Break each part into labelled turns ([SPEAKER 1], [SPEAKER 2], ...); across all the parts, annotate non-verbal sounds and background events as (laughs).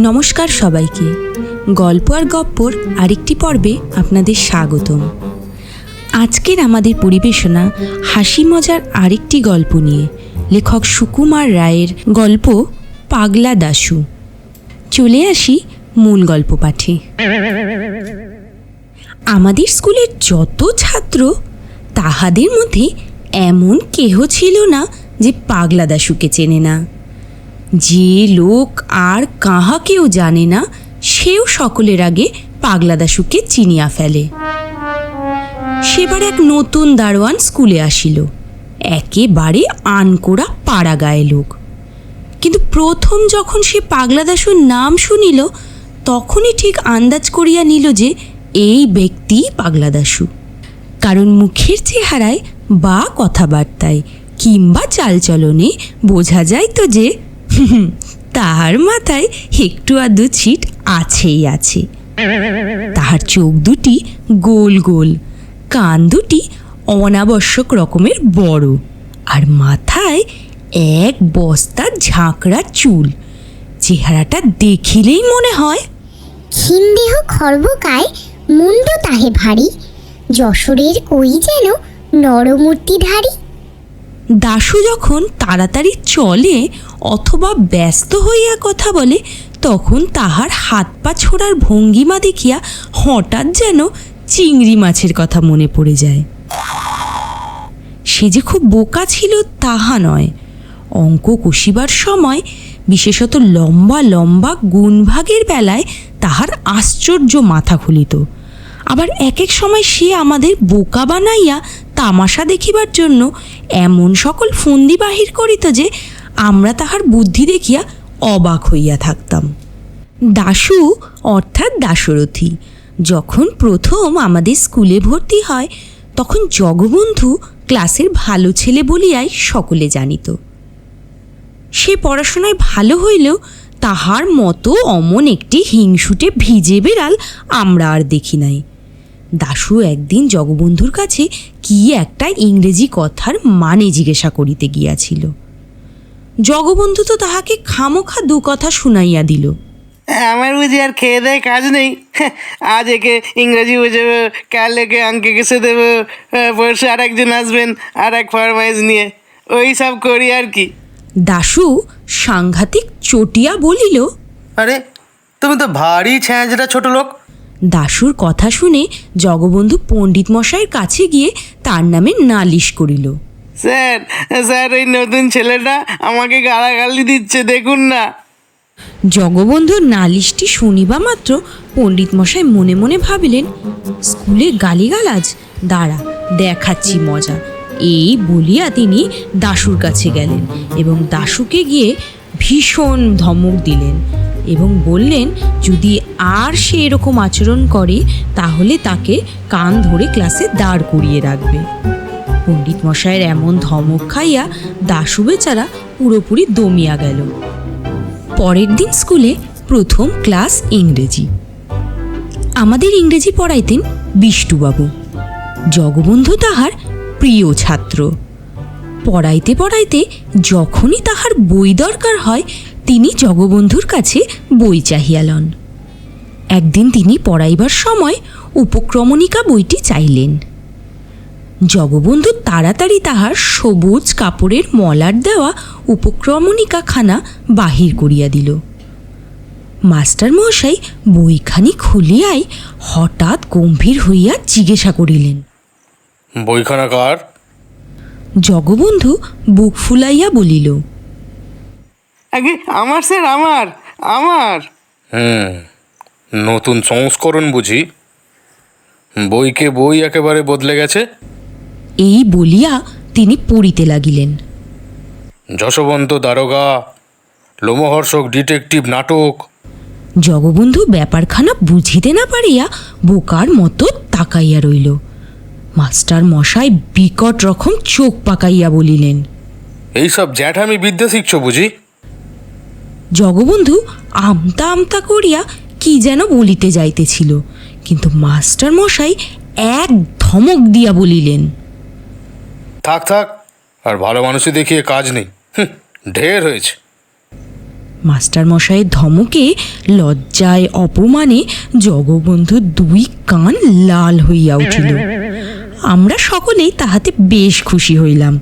[SPEAKER 1] নমস্কার সবাইকে। গল্প আর গপ্পর আরেকটি পর্বে আপনাদের স্বাগতম। আজকের আমাদের পরিবেশনা হাসি মজার আরেকটি গল্প নিয়ে। লেখক সুকুমার রায়ের গল্প পাগলা দাশু। চলে আসি মূল গল্প পাঠে। আমাদের স্কুলের যত ছাত্র, তাহাদের মধ্যে এমন কেহ ছিল না যে পাগলা দাশুকে চেনে না। যে লোক আর কাহাকেও জানে না, সেও সকলের আগে পাগলা দাশুকে চিনিয়া ফেলে। সেবার এক নতুন দারোয়ান স্কুলে আসিল। একেবারে আনকোড়া পাড়া গায়ে লোক। কিন্তু প্রথম যখন সে পাগলা দাশুর নাম শুনিল, তখনই ঠিক আন্দাজ করিয়া নিল যে এই ব্যক্তি পাগলা দাশু। কারণ মুখের চেহারায় বা কথাবার্তায় কিংবা চালচলনে বোঝা যায় তো যে (laughs) তাহার মাথায় একটু আধটু ছিট আছেই আছে। তাহার চোখ দুটি গোল গোল, কান দুটি অনাবশ্যক রকমের বড়, আর মাথায় এক বস্তা ঝাঁকড়া চুল। চেহারাটা দেখিলেই মনে হয়
[SPEAKER 2] ক্ষীণদেহ খর্বকায় মুন্ড তাহে ভারী, যশোরের কই যেন নরমূর্তিধারী
[SPEAKER 1] দাশু যখন তাড়াতাড়ি চলে অথবা ব্যস্ত হইয়া কথা বলে, তখন তাহার হাত পা ছোড়ার ভঙ্গিমা দেখিয়া হঠাৎ যেন চিংড়ি মাছের কথা মনে পড়ে যায়। সে যে খুব বোকা ছিল তাহা নয়। অঙ্ক কষিবার সময় বিশেষত লম্বা লম্বা গুণভাগের বেলায় তাহার আশ্চর্য মাথা খুলিত। আবার এক এক সময় সে আমাদের বোকা বানাইয়া তামাশা দেখিবার জন্য এমন সকল ফন্দি বাহির করিত যে আমরা তাহার বুদ্ধি দেখিয়া অবাক হইয়া থাকতাম। দাশু অর্থাৎ দাশরথী যখন প্রথম আমাদের স্কুলে ভর্তি হয়, তখন জগবন্ধু ক্লাসের ভালো ছেলে বলিয়াই সকলে জানিত। সে পড়াশোনায় ভালো হইলেও তাহার মতো অমন একটি হিংসুটে ভিজে বেড়াল আমরা আর দেখি নাই। দাশু একদিন জগবন্ধুর কাছে কি একটা ইংরেজি কথার মানে জিজ্ঞাসা করিতে গিয়াছিল। জগবন্ধু তো তাহাকে খামোখা দু কথা শুনাইয়া দিল।
[SPEAKER 3] আমার বুঝি আর খেয়ে দেয় কাজ নেই। আজ একে ইংরেজি বুঝাবো কাল একে অঙ্কে কেসে দেবো পরশু আর একজন আসবেন আর এক ফরমাইজ নিয়ে। ওই সব করি আর কি।
[SPEAKER 1] দাশু সাংঘাতিক চটিয়া বলিল
[SPEAKER 3] আরে তুমি তো ভারী ছ্যাঁচড়া ছোট লোক।
[SPEAKER 1] দাশুর কথা শুনে জগবন্ধু পণ্ডিত মশাইয়ের কাছে গিয়ে তার নামে নালিশ করিল।
[SPEAKER 3] স্যার স্যার ওই নতুন ছেলেটা আমাকে গালাগালি দিচ্ছে দেখুন না।
[SPEAKER 1] জগবন্ধুর নালিশটি শুনিবা মাত্র পণ্ডিত মশাই মনে মনে ভাবিলেন স্কুলে গালিগালাজ? দাঁড়া দেখাচ্ছি মজা। এই বলিয়া তিনি দাশুর কাছে গেলেন এবং দাশুকে গিয়ে ভীষণ ধমক দিলেন এবং বললেন যদি আর সে এরকম আচরণ করে, তাহলে তাকে কান ধরে ক্লাসে দাঁড় করিয়ে রাখবে। পণ্ডিত মশাইয়ের এমন ধমক খাইয়া দাশু বেচারা পুরোপুরি দমিয়া গেল। পরের দিন স্কুলে প্রথম ক্লাস ইংরেজি। আমাদের ইংরেজি পড়াইতেন বিষ্টুবাবু জগবন্ধু তাহার প্রিয় ছাত্র। পড়াইতে পড়াইতে যখনই তাহার বই দরকার হয়, তিনি জগবন্ধুর কাছে বই চাহিয়া লন। একদিন তিনি পড়াইবার সময় উপক্রমণিকা বইটি চাইলেন। জগবন্ধু তাড়াতাড়ি তাহার সবুজ কাপড়ের মলার দেওয়া উপক্রমণিকা খানা বাহির করিয়া দিল। মাস্টার মশাই বইখানি খুলিয়াই হঠাৎ গম্ভীর হইয়া জিজ্ঞাসা করিলেন
[SPEAKER 3] বইখানা কার?
[SPEAKER 1] জগবন্ধু বুক ফুলাইয়া বলিল
[SPEAKER 3] আগে আমার স্যার আমার আমার।
[SPEAKER 4] হুম নতুন সংস্করণ বুঝি? বইকে বই একেবারে বদলে গেছে?
[SPEAKER 1] এই বলিয়া তিনি পড়িতে লাগিলেন।
[SPEAKER 4] যশবন্ত দারোগা লোমহর্ষক ডিটেকটিভ নাটক।
[SPEAKER 1] জগবন্ধু ব্যাপারখানা বুঝিতে না পারিয়া বোকার মতো তাকাইয়া রইল। মাস্টার মশাই বিকট রকম চোখ পাকাইয়া বলিলেন
[SPEAKER 4] এইসব জ্যাঠামি বিদ্যা শিখছ বুঝি?
[SPEAKER 1] জগবন্ধু আমতা আমতা করিয়া কি যেন বলিতে যাইতেছিল। কিন্তু মাস্টার মশাই এক ধমক দিয়া বলিলেন
[SPEAKER 4] থাক থাক আর ভালো মানুষই দেখিয়ে কাজ নেই। ঢের হয়েছে।
[SPEAKER 1] মাস্টার মশাইয়ের ধমকে লজ্জায় অপমানে জগবন্ধুর দুই কান লাল হইয়া উঠিল। আমরা সকলেই তাহাতে বেশ খুশি হইলাম।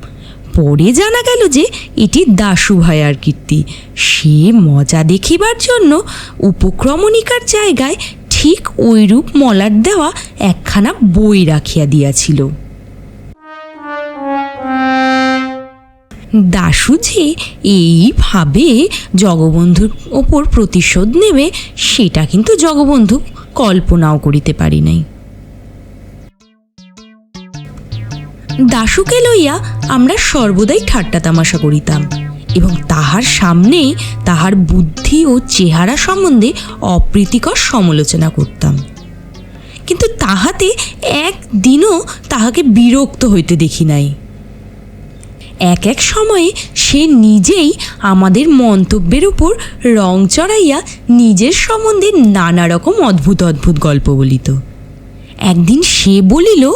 [SPEAKER 1] পরে জানা গেল যে এটি দাশু ভাইয়ার কীর্তি। সে মজা দেখিবার জন্য উপক্রমণিকার জায়গায় ঠিক ওইরূপ মলাট দেওয়া একখানা বই রাখিয়া দিয়াছিল। দাশু যে এইভাবে জগবন্ধুর ওপর প্রতিশোধ নেবে, সেটা কিন্তু জগবন্ধু কল্পনাও করিতে পারি নাই। দাশুকে লইয়া আমরা সর্বদাই ঠাট্টা তামাশা করিতাম এবং তাহার সামনেই তাহার বুদ্ধি ও চেহারা সম্বন্ধে অপ্রীতিকর সমালোচনা করতাম। কিন্তু তাহাতে একদিনও তাহাকে বিরক্ত হইতে দেখি নাই। এক এক সময়ে সে নিজেই আমাদের মন্তব্যের উপর রং চড়াইয়া নিজের সম্বন্ধে নানা রকম অদ্ভুত অদ্ভুত গল্প বলিত। একদিন সে বলিল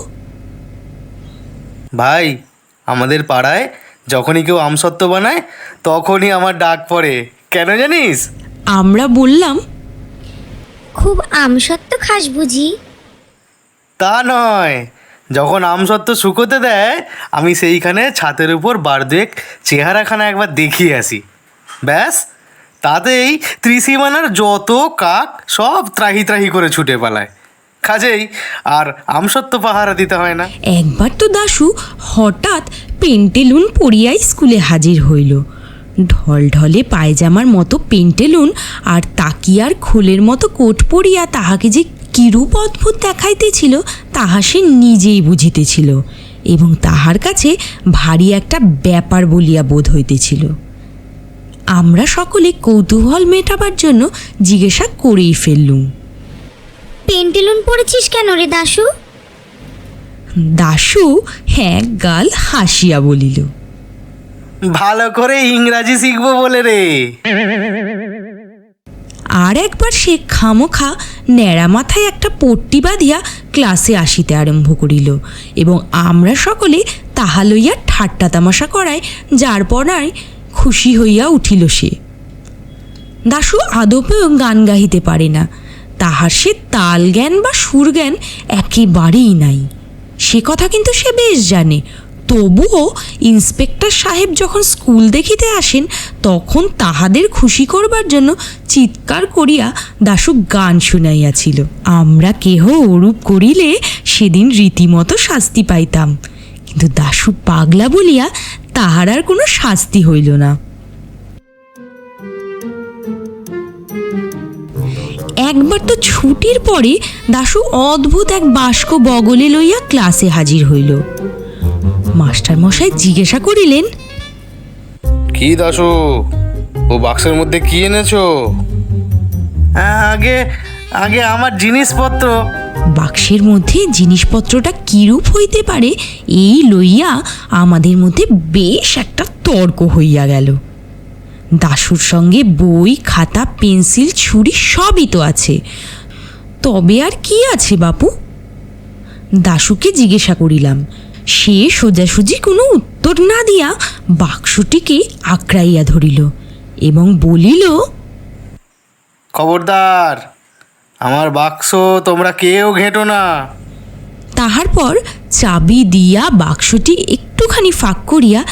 [SPEAKER 3] ভাই আমাদের পাড়ায় যখনই কেউ আমসত্ত্ব বানায় তখনই আমার ডাক পড়ে। কেন জানিস?
[SPEAKER 1] আমরা বললাম
[SPEAKER 2] খুব আমসত্ব খাস বুঝি।
[SPEAKER 3] তা নয়। যখন আমসত্ত্ব শুকোতে দেয় আমি সেইখানে ছাতের উপর বার দুয়েক চেহারাখানা একবার দেখিয়ে আসি। ব্যাস তাতেই ত্রিসীমানার যত কাক সব ত্রাহি ত্রাহি করে ছুটে পালায়। কাজেই আর আমসত্ত্ব পাহারা দিতে হয় না।
[SPEAKER 1] একবার তো দাশু হঠাৎ পেন্টেলুন পরিয়াই স্কুলে হাজির হইল। ঢলঢলে পায়জামার মতো পেন্টেলুন আর তাকিয়ার খোলের মতো কোট পরিয়া তাহাকে যে কিরূপ অদ্ভুত দেখাইতেছিল তাহা সে নিজেই বুঝিতেছিল এবং তাহার কাছে ভারী একটা ব্যাপার বলিয়া বোধ হইতেছিল। আমরা সকলে কৌতূহল মেটাবার জন্য জিজ্ঞাসা করেই ফেললুম।
[SPEAKER 2] পেন্টেলুন পরেছিস কেন রে দাশু?
[SPEAKER 1] দাশু এক গাল হাসিয়া বলিল
[SPEAKER 3] ভালো করে ইংরাজি শিখব বলে রে।
[SPEAKER 1] আর একবার সে খামোখা ন্যাড়া মাথায় একটা পট্টি বাঁধিয়া ক্লাসে আসিতে আরম্ভ করিল এবং আমরা সকলে তাহা লইয়া ঠাট্টা তামাশা করায় যার পড়ায় খুশি হইয়া উঠিল সে। দাশু আদপেও গান গাহিতে পারে না তাহার সে তাল জ্ঞান বা সুর জ্ঞান একেবারেই নাই। সে কথা কিন্তু সে বেশ জানে। তবুও ইন্সপেক্টর সাহেব যখন স্কুল দেখিতে আসেন, তখন তাহাদের খুশি করবার জন্য চিৎকার করিয়া দাশু গান শুনাইয়াছিল। আমরা কেহ ওরূপ করিলে সেদিন রীতিমতো শাস্তি পাইতাম। কিন্তু দাশু পাগলা বলিয়া তাহার আর কোনো শাস্তি হইল না। একবার তো ছুটির পরে দাশু অদ্ভুত এক বাস্ক বগলে লইয়া ক্লাসে হাজির হইল। মাস্টার মশাই জিজ্ঞাসা করিলেন
[SPEAKER 4] কি দাসু ও বাক্সের মধ্যে কি এনেছো?
[SPEAKER 3] আগে আগে আমার জিনিসপত্র।
[SPEAKER 1] বাক্সের মধ্যে জিনিসপত্রটা কিরূপ হইতে পারে এই লইয়া আমাদের মধ্যে বেশ একটা তর্ক হইয়া গেল। দাশুর সঙ্গে বই খাতা পেন্সিল ছুরি সবই তো আছে। তবে আর কি আছে বাপু? দাশুকে জিজ্ঞাসা করিলাম। সে সোজাসুজি কোনো উত্তর না দিয়া বাক্সটিকে আঁকড়াইয়া ধরিল এবং বলিল
[SPEAKER 3] খবরদার আমার বাক্স তোমরা কেউ ঘেটো না।
[SPEAKER 1] তাহার পর চাবি দিয়া বাক্সটি একটুখানি ফাঁক করিয়া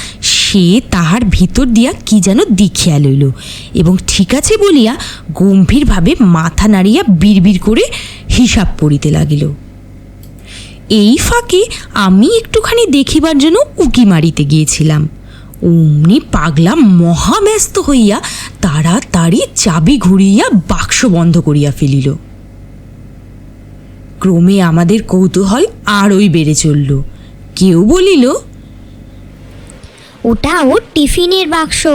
[SPEAKER 1] সে তাহার ভিতর দিয়া কি যেন দেখিয়া লইল। এবং ঠিক আছে বলিয়া গম্ভীরভাবে মাথা নাড়িয়া বিড়বিড় করে হিসাব করিতে লাগিল। এই ফাঁকে আমি একটুখানি দেখিবার জন্য উকি মারিতে গিয়েছিলাম। অমনি পাগলা মহাব্যস্ত হইয়া তাড়াতাড়ি চাবি ঘুরিয়া বাক্স বন্ধ করিয়া ফেলিল। ক্রমে আমাদের কৌতূহল আরই বেড়ে চলল। কেউ বলিল
[SPEAKER 2] ওটা ওর টিফিনের বাক্স।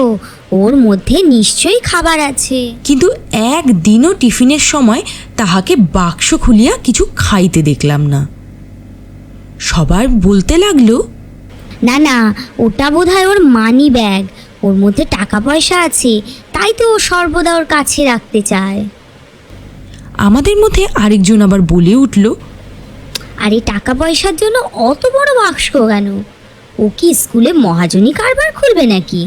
[SPEAKER 2] ওর মধ্যে নিশ্চয়ই খাবার আছে।
[SPEAKER 1] কিন্তু একদিনও টিফিনের সময় তাহাকে বাক্স খুলিয়া কিছু খাইতে দেখলাম না। সবার বলতে লাগল
[SPEAKER 2] না না ওটা বোধহয় ওর মানি ব্যাগ ওর মধ্যে টাকা পয়সা আছে তাই তো ও সর্বদা ওর কাছে রাখতে চায়।
[SPEAKER 1] আমাদের মধ্যে আরেকজন আবার বলে উঠল
[SPEAKER 2] আর এই টাকা পয়সার জন্য অত বড় বাক্স কেন? ও কি স্কুলে মহাজনী কারবার খুলবে নাকি?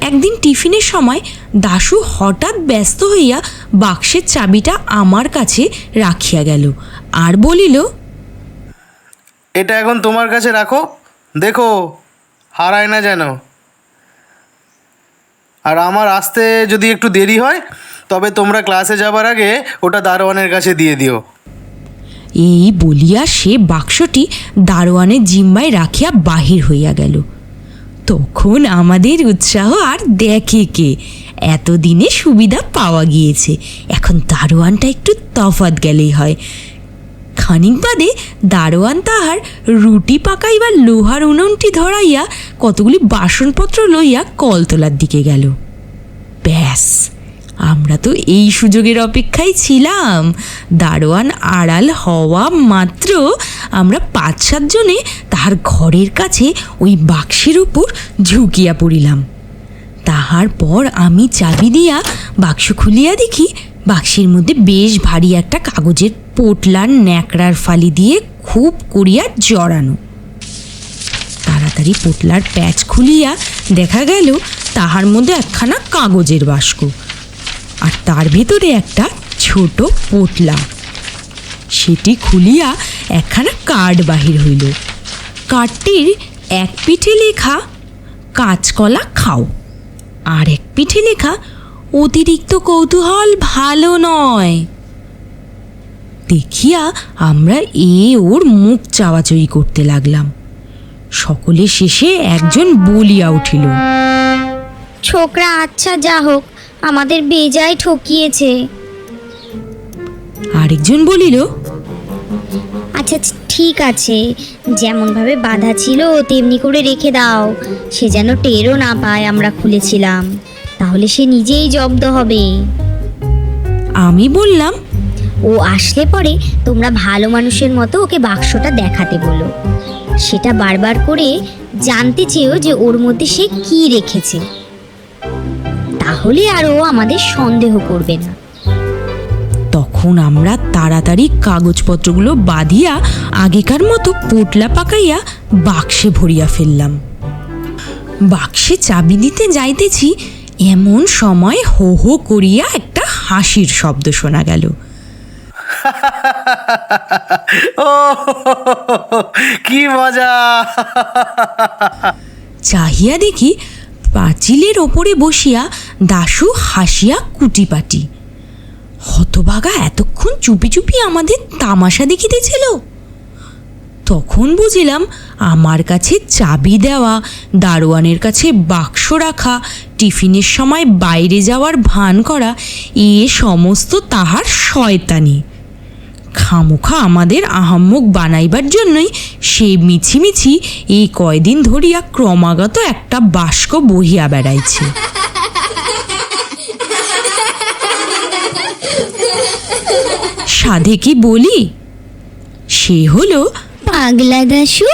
[SPEAKER 1] একদিন টিফিনের সময় দাশু হঠাৎ ব্যস্ত হইয়া বাক্সের চাবিটা আমার কাছে রাখিয়া গেল আর বলিল
[SPEAKER 3] এটা এখন তোমার কাছে রাখো দেখো হারায় না যেন। আর আমার আসতে যদি একটু দেরি হয় তবে তোমরা ক্লাসে যাবার আগে ওটা দারোয়ানের কাছে দিয়ে দিও।
[SPEAKER 1] এই বলিয়া সে বাক্সটি দারোয়ানের জিম্মায় রাখিয়া বাহির হইয়া গেল। তখন আমাদের উৎসাহ আর দেখে কে? এতদিনে সুবিধা পাওয়া গিয়েছে। এখন দারোয়ানটা একটু তফাত গেলেই হয়। খানিক বাদে দারোয়ান তাহার রুটি পাকাইবার লোহার উনুনটি ধরাইয়া কতগুলি বাসনপত্র লইয়া কলতলার দিকে গেল। ব্যাস আমরা তো এই সুযোগের অপেক্ষায় ছিলাম। দারোয়ান আড়াল হওয়া মাত্র আমরা পাঁচ সাতজনে তাহার ঘরের কাছে ওই বাক্সের উপর ঝুঁকিয়া পড়িলাম। তাহার পর আমি চাবি দিয়া বাক্স খুলিয়া দেখি বাক্সের মধ্যে বেশ ভারী একটা কাগজের পোটলার ন্যাকড়ার ফালি দিয়ে খুব করিয়া জড়ানো। তাড়াতাড়ি পোটলার প্যাচ খুলিয়া দেখা গেল তাহার মধ্যে একখানা কাগজের বাস্ক। আর তার ভেতরে একটা ছোট পোটলা। সেটি খুলিয়া একখানা কার্ড বাহির হইল। কার্ডটির এক পিঠে লেখা, কাঁচকলা খাও। আর এক পিঠে লেখা, অতিরিক্ত কৌতূহল ভালো নয়। দেখিয়া আমরা এ ওর মুখ চাওয়াচই করতে লাগলাম। সকলে শেষে একজন বলিয়া উঠিল,
[SPEAKER 2] ছোকরা আচ্ছা যা হোক আমাদের বেজায় ঠকিয়েছে।
[SPEAKER 1] আরেকজন বলিল
[SPEAKER 2] আচ্ছা ঠিক আছে। যেমনভাবে বাধা ছিল তেমনি করে রেখে দাও। সে যেন টেরও না পায় আমরা খুলেছিলাম। তাহলে সে নিজেই জব্দ হবে।
[SPEAKER 1] আমি বললাম
[SPEAKER 2] ও আসলে পরে তোমরা ভালো মানুষের মতো ওকে বাক্সটা দেখাতে বলো। সেটা বারবার করে জানতে চেয়েও যে ওর মধ্যে সে কি রেখেছে। তাহলে আর ও আমাদের সন্দেহ করবে না।
[SPEAKER 1] তখন আমরা তাড়াতাড়ি কাগজপত্রগুলো বাঁধিয়া আগেকার মতো পোটলা পাকাইয়া বাক্সে ভরিয়া ফেললাম। বাক্সে চাবি দিতে যাইতেছি এমন সময় হো হো করিয়া একটা হাসির শব্দ শোনা গেল। (laughs)
[SPEAKER 3] ও কি মজা!
[SPEAKER 1] চাহিয়া দেখি পাঁচিলের ওপরে বসিয়া দাশু হাসিয়া কুটিপাটি। হতভাগা এতক্ষণ চুপি চুপি আমাদের তামাশা দেখিতেছিল। তখন বুঝিলাম আমার কাছে চাবি দেওয়া, দারোয়ানের কাছে বাক্স রাখা, টিফিনের সময় বাইরে যাওয়ার ভান করা, এ সমস্ত তাহার শয়তানি। খামোখা আমাদের আহাম্মক বানাইবার জন্যই সে মিছিমিছি এই কয়দিন ধরিয়া ক্রমাগত একটা বাস্ক বহিয়া বেড়াইছে। সাধে কি বলি সে হলো
[SPEAKER 2] পাগলা দাসু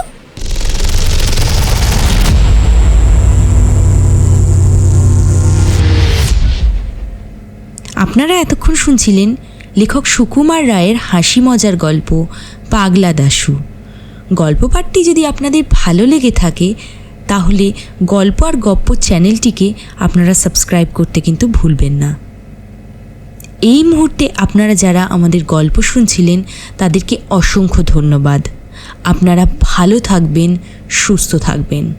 [SPEAKER 1] আপনারা এতক্ষণ শুনছিলেন লেখক সুকুমার রায়ের হাসি মজার গল্প পাগলা দাশু। গল্প পাঠটি যদি আপনাদের ভালো লেগে থাকে তাহলে গল্প আর গপ্প চ্যানেলটিকে আপনারা সাবস্ক্রাইব করতে কিন্তু ভুলবেন না। এই মুহূর্তে আপনারা যারা আমাদের গল্প শুনছিলেন, তাদেরকে অসংখ্য ধন্যবাদ। আপনারা ভালো থাকবেন, সুস্থ থাকবেন।